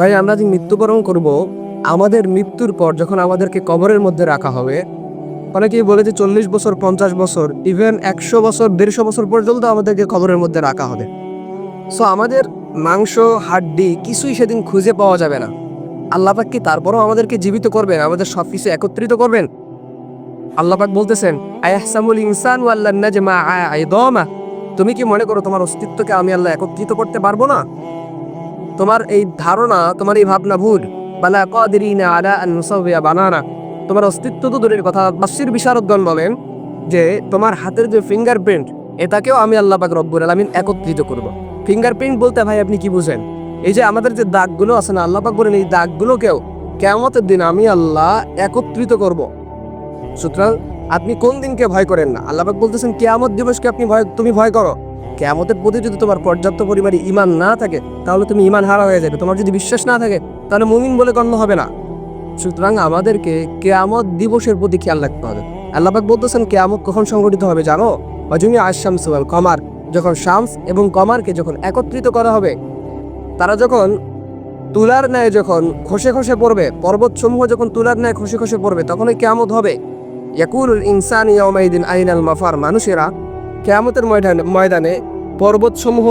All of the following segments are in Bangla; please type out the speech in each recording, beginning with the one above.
ভাই, আমরা যে মৃত্যুবরণ করব, আমাদের মৃত্যুর পর যখন আমাদেরকে কবরের মধ্যে রাখা হবে, অনেকেই বলে যে চল্লিশ বছর, পঞ্চাশ বছর ইভেন একশো বছর, দেড়শো বছর পর্যন্ত আমাদেরকে কবরের মধ্যে রাখা হবে। সো আমাদের মাংস, হাড্ডি কিছুই সেদিন খুঁজে পাওয়া যাবে না। আল্লাপাক কি তারপরও আমাদেরকে জীবিত করবেন? আমাদের সব কিছু একত্রিত করবেন? আল্লাপাক বলতেছেন, আয়াহসামুল ইনসান ওয়াল্লাহ নাজমা আইদমা তুমি কি মনে করো তোমার অস্তিত্বকে আমি আল্লাহ একত্রিত করতে পারব না? তোমার এই ধারণা, তোমার এই ভাবনা ভুল। বালা কাদিরিনা আলা বানানা। তোমার অস্তিত্ব তো দূরের কথা। বাসির বিশারদগণ বলেন যে, তোমার হাতের যে ফিঙ্গারপ্রিন্ট এটাকেও আমি আল্লাহ পাক রব্বুল আলামিন একত্রিত করব। ফিঙ্গারপ্রিন্ট বলতে ভাই আপনি কি বুঝেন? এই যে আমাদের যে দাগগুলো আছে না, আল্লাহ পাক বলেন এই দাগগুলোকেও কেমতের দিন আমি আল্লাহ একত্রিত করব। সুতরাং আপনি কোন দিনকে ভয় করেন না? আল্লাহ পাক বলতেছেন, কেয়ামত দিবসকে আপনি ভয়, তুমি ভয় করো। কেয়ামতের প্রতি যদি তোমার পর্যাপ্ত পরিমাণে ইমান না থাকে, তাহলে তুমি ইমান হারা হয়ে যাবে। তোমার যদি বিশ্বাস না থাকে, তাহলে মুমিন বলে গণ্য হবে না। সুতরাং আমাদেরকে কেয়ামত দিবসের প্রতি খেয়াল রাখতে হবে। আল্লাপাক বলতেছেন, কেয়ামত কখন সংগঠিত হবে জানো? অজমি আশামস ওয়াল কমার। যখন শামস এবং কমারকে যখন একত্রিত করা হবে, তারা যখন তুলার ন্যায় যখন খসে খসে পড়বে, পর্বতসমূহ যখন তুলার ন্যায় খসে খসে পড়বে, তখনই কেয়ামত হবে। ইয়াকুল ইনসান ইয়াউমাইদিন আইনাল মাফার। মানুষেরা কেয়ামতের ময়দানে ময়দানে পর্বতসমূহ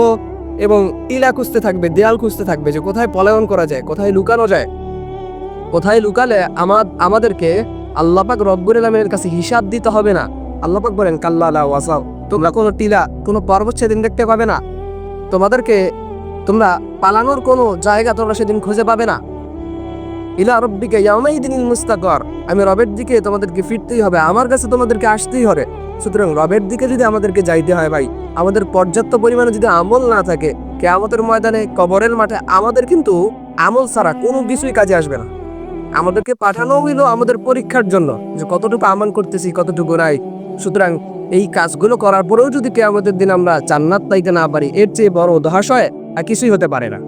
এবং টিলা খুঁজতে থাকবে, দেয়াল খুঁজতে থাকবে যে কোথায় পলায়ন করা যায়, কোথায় লুকানো যায়। কোথায় লুকালে আমার আমাদেরকে আল্লাপাক রব্বুল আলমের কাছে হিসাব দিতে হবে না। আল্লাপাক বলেন, কাল্লা লা ওয়াসাও তোমরা কোনো টিলা, কোনো পর্বত সেদিন দেখতে পাবে না। তোমাদেরকে, তোমরা পালানোর কোনো জায়গা তোমরা সেদিন খুঁজে পাবে না। ইলা রব্বিকে ইয়ামাইদিন মুস্তাকর আমি রবের দিকে তোমাদেরকে ফিরতেই হবে, আমার কাছে তোমাদেরকে আসতেই হবে। সুতরাং রবের দিকে যদি আমাদেরকে যাইতে হয় ভাই, আমাদের পর্যাপ্ত পরিমাণে যদি আমল না থাকে, কেয়ামতের ময়দানে, কবরের মাঠে আমাদের কিন্তু আমল ছাড়া কোনো কিছুই কাজে আসবে না। আমাদেরকে পাঠানো হইল আমাদের পরীক্ষার জন্য যে কতটুকু আমান করতেছি, কতটুকু নাই। সুতরাং এই কাজগুলো করার পরেও যদি কেয়ামতের দিন আমরা জান্নাত পাইতে না পারি, এর চেয়ে বড় দহাশয় আর কিছুই হতে পারে না।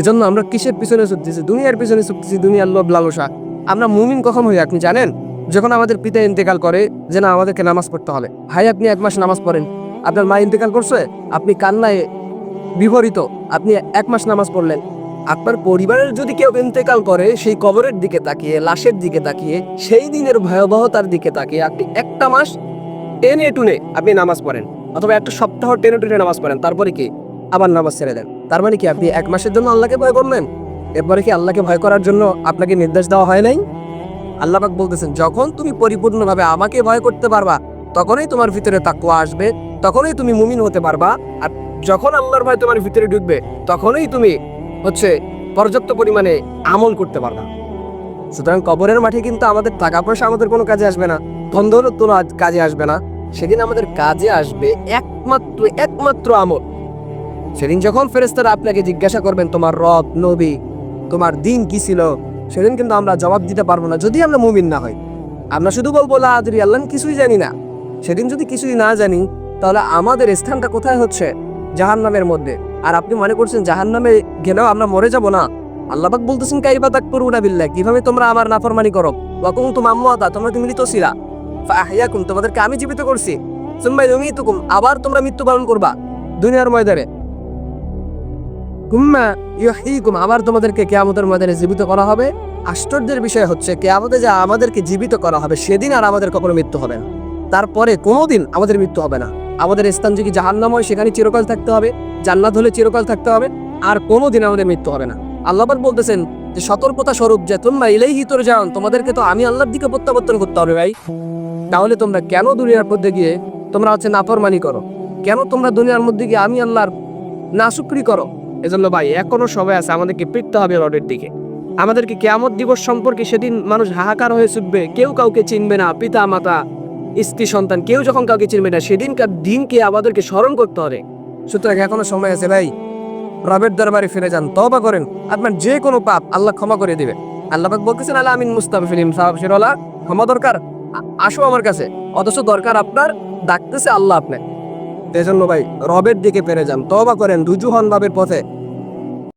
এজন্য আমরা কিসের পিছনে ছুটতেছি? দুনিয়ার পিছনে ছুটতেছি, দুনিয়ার লোভ লালসা। আমরা মুমিন কখন হই আপনি জানেন? যখন আমাদের পিতা ইন্তেকাল করে যে না, আমাদেরকে নামাজ পড়তে হবে। ভাই, আপনি এক মাস নামাজ পড়েন। আপনার মা ইন্তেকাল করছে, আপনি কান্নায় বিহরিত আপনি এক মাস নামাজ পড়লেন। আপনার পরিবারের যদি কেউ ইন্তেকাল করে, সেই কবরের দিকে তাকিয়ে, লাশের দিকে তাকিয়ে, সেই দিনের ভয়াবহতার দিকে তাকিয়ে আপনি একটা মাস টেনে টুনে আপনি নামাজ পড়েন। অথবা একটা সপ্তাহ টেনে টুনে নামাজ পড়েন। তারপরে কি? আবার নামাজ ছেড়ে দেন। তার মানে কি, আপনি এক মাসের জন্য আল্লাহকে ভয় করলেন? এরপরে কি আল্লাহকে ভয় করার জন্য আপনাকে নির্দেশ দেওয়া হয় নাই? আল্লাহ পাক বলতেছেন, যখন তুমি পরিপূর্ণভাবে আমাকে ভয় করতে পারবা, তখনই তোমার ভিতরে তাকুয়া আসবে, তখনই তুমি মুমিন হতে পারবা, আর যখন আল্লাহর ভয় তোমার ভিতরে ঢুকবে, তখনই তুমি হচ্ছে পর্যাপ্ত পরিমাণে আমল করতে পারবা। সুতরাং কবরের মাঠে কিন্তু আমাদের টাকা পয়সা আমাদের কোনো কাজে আসবে না ধন দৌলত কোনো কাজে আসবে না। সেদিন আমাদের কাজে আসবে একমাত্র একমাত্র আমল। সেদিন যখন ফেরেস্তারা আপনাকে জিজ্ঞাসা করবেন, তোমার রব, নবী, তোমার দিন কি ছিল? সেদিন কিন্তু আমরা জবাব দিতে পারব না, যদি আমরা মুমিন না হই। আমরা শুধু বলব আদরি আল্লাহ কিছুই জানি না। সেদিন যদি কিছুই না জানি, তাহলে আমাদের স্থানটা কোথায় হচ্ছে? জাহান্নামের মধ্যে। আর আপনি মনে করছেন, জাহান্নামে গেলেও আমরা মরে যাব না? আল্লাহবাক বলতেছেন কাইবা তাক করুনা বিল্লাহ, কীভাবে তোমরা আমার নাফরমানি করো? ওয়াকুম তুম আম্মাতা তোমরা তুমি মৃত ছিলা। ফাহিয়াকুম তোমাদেরকে আমি জীবিত করছি। তুমি তুমিতুকুম আবার তোমরা মৃত্যু পালন করবা। দুনিয়ার ময়দানে। কুম্মা ইউহীকুম, আবার তোমাদেরকে কেয়ামতের ময়দানে জীবিত করা হবে। আশ্চর্যের বিষয় হচ্ছে, কেয়ামতে যা আমাদেরকে জীবিত করা হবে, সেদিন আর আমাদের কখনো মৃত্যু হবে না। তারপরে কোনোদিন আমাদের মৃত্যু হবে না। আমাদের স্থান যদি জাহান্নাম হয় সেখানে চিরকাল থাকতে হবে, জান্নাত হলে চিরকাল থাকতে হবে, আর কোনোদিন আমাদের মৃত্যু হবে না। আল্লাহবার বলতেছেন যে, সতর্কতা স্বরূপ যে তোমরা ইলেই হিতর যান তোমাদেরকে তো আমি আল্লাহর দিকে প্রত্যাবর্তন করতে হবে ভাই। তাহলে তোমরা কেন দুনিয়ার মধ্যে গিয়ে তোমরা হচ্ছে নাফরমানি করো? কেন তোমরা দুনিয়ার মধ্যে গিয়ে আমি আল্লাহর নাশুকরি করো? এজন্য ভাই, এখনও সময় আছে, আমাদেরকে ফিরতে হবে রডের দিকে। আমাদেরকে কেয়ামত দিবস সম্পর্কে সেদিন মানুষ হাহাকার হয়ে ছুটবে। কেউ কাউকে চিনবে না, পিতা, মাতা, স্ত্রী, সন্তান, কেউ যখন কাউকে চিনবে না, সেদিনকার দিনকে আমাদেরকে স্মরণ করতে হবে। সুতরাং এখনও সময় আছে ভাই, রবের দরবারে ফিরে যান তবা করেন। আপনার যে কোনো পাপ আল্লাহ ক্ষমা করে দিবে আল্লাহ বলতেছেন আল্লাহ আমিন মুস্তাফিলিম সাহাবিরওয়ালা ক্ষমা দরকার আসো আমার কাছে। অথচ দরকার আপনার, ডাকতেছে আল্লাহ আপনার এজন্য ভাই রবের দিকে পেরে যান তবা করেন রুজু বাবের পথে।